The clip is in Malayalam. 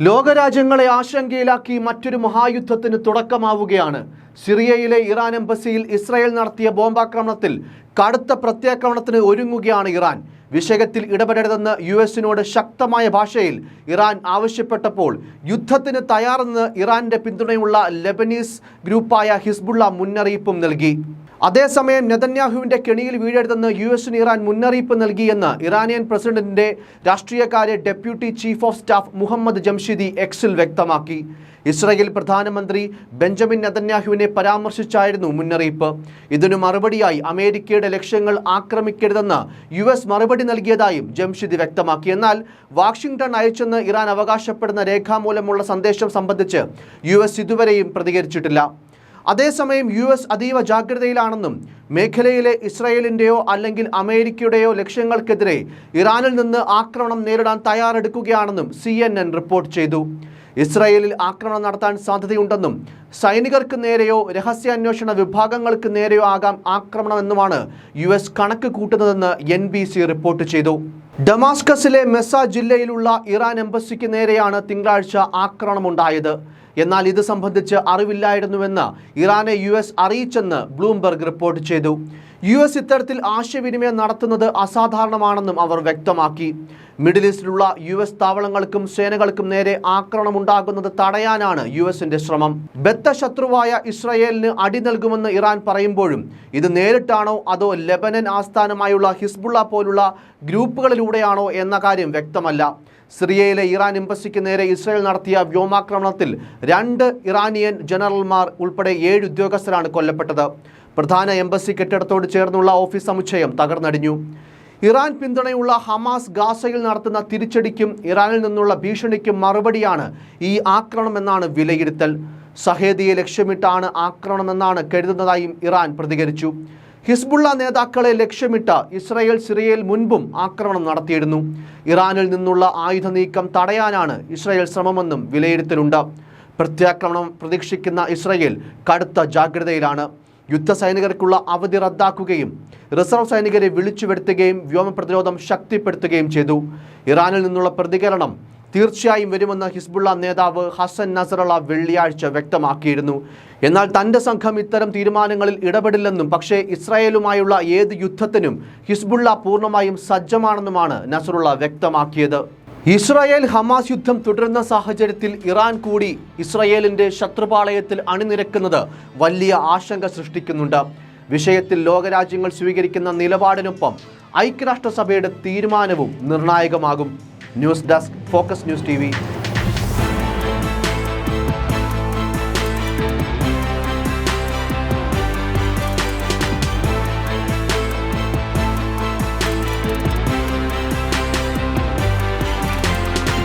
ലോകരാജ്യങ്ങളെ ആശങ്കയിലാക്കി മറ്റൊരു മഹായുദ്ധത്തിന് തുടക്കമാവുകയാണ്. സിറിയയിലെ ഇറാൻ എംബസിയിൽ ഇസ്രായേൽ നടത്തിയ ബോംബാക്രമണത്തിൽ കടുത്ത പ്രത്യാക്രമണത്തിന് ഒരുങ്ങുകയാണ് ഇറാൻ. വിഷയത്തിൽ ഇടപെടരുതെന്ന് യു എസിനോട് ശക്തമായ ഭാഷയിൽ ഇറാൻ ആവശ്യപ്പെട്ടപ്പോൾ യുദ്ധത്തിന് തയ്യാറെന്ന് ഇറാന്റെ പിന്തുണയുള്ള ലെബനീസ് ഗ്രൂപ്പായ ഹിസ്ബുള്ള മുന്നറിയിപ്പും നൽകി. അതേസമയം നെതന്യാഹുവിന്റെ കെണിയിൽ വീഴരുതെന്ന് യു എസിന് ഇറാൻ മുന്നറിയിപ്പ് നൽകിയെന്ന് ഇറാനിയൻ പ്രസിഡന്റിന്റെ രാഷ്ട്രീയകാര്യ deputy chief of staff Mohammad Jamshidi എക്സിൽ വ്യക്തമാക്കി. ഇസ്രയേൽ പ്രധാനമന്ത്രി ബെഞ്ചമിൻ നെതന്യാഹുവിനെ പരാമർശിച്ചായിരുന്നു മുന്നറിയിപ്പ്. ഇതിനു മറുപടിയായി അമേരിക്കയുടെ ലക്ഷ്യങ്ങൾ ആക്രമിക്കരുതെന്ന് യു എസ് മറുപടി നൽകിയതായും ജംഷിദ് വ്യക്തമാക്കി. എന്നാൽ വാഷിംഗ്ടൺ അയച്ചെന്ന് ഇറാൻ അവകാശപ്പെടുന്ന രേഖാമൂലമുള്ള സന്ദേശം സംബന്ധിച്ച് യു എസ് ഇതുവരെയും പ്രതികരിച്ചിട്ടില്ല. അതേസമയം യു എസ് അതീവ ജാഗ്രതയിലാണെന്നും മേഖലയിലെ ഇസ്രായേലിന്റെയോ അല്ലെങ്കിൽ അമേരിക്കയുടെയോ ലക്ഷ്യങ്ങൾക്കെതിരെ ഇറാനിൽ നിന്ന് ആക്രമണം നേരിടാൻ തയ്യാറെടുക്കുകയാണെന്നും സി റിപ്പോർട്ട് ചെയ്തു. ഇസ്രായേലിൽ ആക്രമണം നടത്താൻ സാധ്യതയുണ്ടെന്നും സൈനികർക്ക് നേരെയോ രഹസ്യാന്വേഷണ വിഭാഗങ്ങൾക്ക് നേരെയോ ആകാം ആക്രമണമെന്നുമാണ് യു എസ് കണക്ക് കൂട്ടുന്നതെന്ന് എൻ റിപ്പോർട്ട് ചെയ്തു. ഡമാസ്കസിലെ മെസ്സ ജില്ലയിലുള്ള ഇറാൻ എംബസിക്ക് നേരെയാണ് തിങ്കളാഴ്ച ആക്രമണമുണ്ടായത്. എന്നാൽ ഇത് സംബന്ധിച്ച് അറിവില്ലായിരുന്നുവെന്ന് ഇറാനെ യു എസ് അറിയിച്ചെന്ന് ബ്ലൂംബർഗ് റിപ്പോർട്ട് ചെയ്തു. യു എസ് ഇത്തരത്തിൽ ആശയവിനിമയം നടത്തുന്നത് അസാധാരണമാണെന്നും അവർ വ്യക്തമാക്കി. മിഡിൽ ഈസ്റ്റിലുള്ള യു എസ് താവളങ്ങൾക്കും സേനകൾക്കും നേരെ ആക്രമണം ഉണ്ടാകുന്നത് തടയാനാണ് യു എസിന്റെ ശ്രമം. ബദ്ധശത്രുവായ ഇസ്രയേലിന് അടി നൽകുമെന്ന് ഇറാൻ പറയുമ്പോഴും ഇത് നേരിട്ടാണോ അതോ ലെബനൻ ആസ്ഥാനമായുള്ള ഹിസ്ബുള്ള പോലുള്ള ഗ്രൂപ്പുകളിലൂടെയാണോ എന്ന കാര്യം വ്യക്തമല്ല. സിറിയയിലെ ഇറാൻ എംബസിക്ക് നേരെ ഇസ്രായേൽ നടത്തിയ വ്യോമാക്രമണത്തിൽ രണ്ട് ഇറാനിയൻ ജനറൽമാർ ഉൾപ്പെടെ ഏഴ് ഉദ്യോഗസ്ഥരാണ് കൊല്ലപ്പെട്ടത്. പ്രധാന എംബസി കെട്ടിടത്തോട് ചേർന്നുള്ള ഓഫീസ് സമുച്ചയം തകർന്നടിഞ്ഞു. ഇറാൻ പിന്തുണയുള്ള ഹമാസ് ഗാസയിൽ നടത്തുന്ന തിരിച്ചടിക്കും ഇറാനിൽ നിന്നുള്ള ഭീഷണിക്കും മറുപടിയാണ് ഈ ആക്രമണമെന്നാണ് വിലയിരുത്തൽ. സഹേദിയെ ലക്ഷ്യമിട്ടാണ് ആക്രമണമെന്നാണ് കരുതുന്നതായും ഇറാൻ പ്രതികരിച്ചു. ഹിസ്ബുള്ള നേതാക്കളെ ലക്ഷ്യമിട്ട് ഇസ്രയേൽ സിറിയയിൽ മുൻപും ആക്രമണം നടത്തിയിരുന്നു. ഇറാനിൽ നിന്നുള്ള ആയുധ നീക്കം തടയാനാണ് ഇസ്രയേൽ ശ്രമമെന്നും വിലയിരുത്തലുണ്ട്. പ്രത്യാക്രമണം പ്രതീക്ഷിക്കുന്ന ഇസ്രയേൽ കടുത്ത ജാഗ്രതയിലാണ്. യുദ്ധസൈനികർക്കുള്ള അവധി റദ്ദാക്കുകയും റിസർവ് സൈനികരെ വിളിച്ചു വരുത്തുകയും വ്യോമ പ്രതിരോധം ശക്തിപ്പെടുത്തുകയും ചെയ്തു. ഇറാനിൽ നിന്നുള്ള പ്രതികരണം തീർച്ചയായും വരുമെന്ന് ഹിസ്ബുള്ള നേതാവ് ഹസൻ നസറുള്ള വെള്ളിയാഴ്ച വ്യക്തമാക്കിയിരുന്നു. എന്നാൽ തന്റെ സംഘം ഇത്തരം തീരുമാനങ്ങളിൽ ഇടപെടില്ലെന്നും പക്ഷേ ഇസ്രായേലുമായുള്ള ഏത് യുദ്ധത്തിനും ഹിസ്ബുള്ള പൂർണമായും സജ്ജമാണെന്നുമാണ് നസറുള്ള വ്യക്തമാക്കിയത്. ഇസ്രായേൽ ഹമാസ് യുദ്ധം തുടരുന്ന സാഹചര്യത്തിൽ ഇറാൻ കൂടി ഇസ്രായേലിന്റെ ശത്രുപാളയത്തിൽ അണിനിരക്കുന്നത് വലിയ ആശങ്ക സൃഷ്ടിക്കുന്നുണ്ട്. വിഷയത്തിൽ ലോകരാജ്യങ്ങൾ സ്വീകരിക്കുന്ന നിലപാടിനൊപ്പം ഐക്യരാഷ്ട്രസഭയുടെ തീരുമാനവും നിർണായകമാകും. News desk focus news T